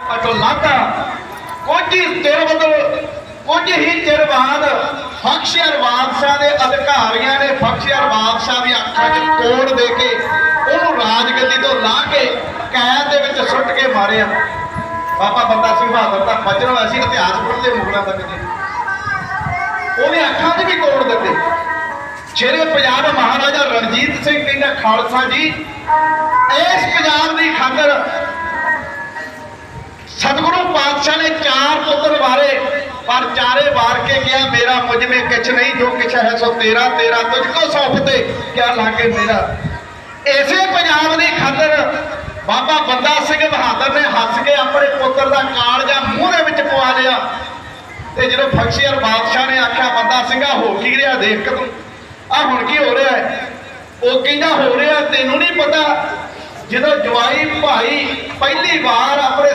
ਅਟੋ ਲਾਤਾ ਕੁਝ ਹੀ ਬਦਲ, ਕੁਝ ਹੀ ਚਿਰ ਬਾਅਦ ਫਖਸ਼ਿਆਰ ਬਾਦਸ਼ਾਹ ਦੇ ਅਧਿਕਾਰੀਆਂ ਨੇ ਫਖਸ਼ਿਆਰ ਬਾਦਸ਼ਾਹ ਦੀ ਅੱਖਾਂ 'ਚ ਕੋੜ ਦੇ ਕੇ ਉਹਨੂੰ ਰਾਜਗੱਦੀ ਤੋਂ ਲਾ ਕੇ ਕੈਦ ਦੇ ਵਿੱਚ ਸੁੱਟ ਕੇ ਮਾਰਿਆ। ਬਾਬਾ ਬੰਦਾ ਸਿੰਘ ਬਹਾਦਰ ਦਾ ਫਜਰ ਹੋਇਆ ਸੀ ਇਤਿਹਾਸ ਪੜ੍ਹਦੇ ਮੁਗਲਾਂ ਤੱਕ ਜੀ। ਉਹਦੇ ਅੱਖਾਂ 'ਚ ਵੀ ਕੋੜ ਦਿੱਤੇ। ਸ਼ੇਰੇ ਪੰਜਾਬ ਮਹਾਰਾਜਾ ਰਣਜੀਤ ਸਿੰਘ ਕਹਿੰਦਾ ਖਾਲਸਾ ਜੀ, ਇਸ ਪੰਜਾਬ ਦੀ ਖਾਤਰ ਸਤਿਗੁਰੂ ਪਾਤਸ਼ਾਹ ਨੇ ਚਾਰ ਪੁੱਤਰ ਵਾਰੇ ਪਰ ਚਾਰੇ ਵਾਰ ਕੇ ਕਿਹਾ ਮੇਰਾ ਮੁਝ ਮੇ ਕਿਛ ਨਹੀਂ, ਜੋ ਕਿਛ ਹੈ ਸੋ ਤੇਰਾ ਤੇਰਾ ਤੁਝ ਕੋ ਸੌਂਪਤੇ ਕਿਆ ਇਸੇ ਪੰਜਾਬ ਦੀ ਖਾਤਰ ਬਾਬਾ ਬੰਦਾ ਸਿੰਘ ਬਹਾਦਰ ਨੇ ਹੱਸ ਕੇ ਆਪਣੇ ਪੁੱਤਰ ਦਾ ਕਾਲਜਾ ਮੂੰਹ ਦੇ ਵਿੱਚ ਪਵਾ ਲਿਆ। ਤੇ ਜਦੋਂ ਫਖਸ਼ੀਅਰ ਬਾਦਸ਼ਾਹ ਨੇ ਆਖਿਆ, ਬੰਦਾ ਸਿੰਘਾ ਹੋ ਕੀ ਰਿਹਾ ਦੇਖ ਕੇ ਤੂੰ? ਆ ਹੁਣ ਕੀ ਹੋ ਰਿਹਾ ਹੈ? ਉਹ ਕਹਿੰਦਾ, ਹੋ ਰਿਹਾ, ਤੈਨੂੰ ਨਹੀਂ ਪਤਾ। ਜਦੋਂ ਜਵਾਈ ਭਾਈ ਪਹਿਲੀ ਵਾਰ ਆਪਣੇ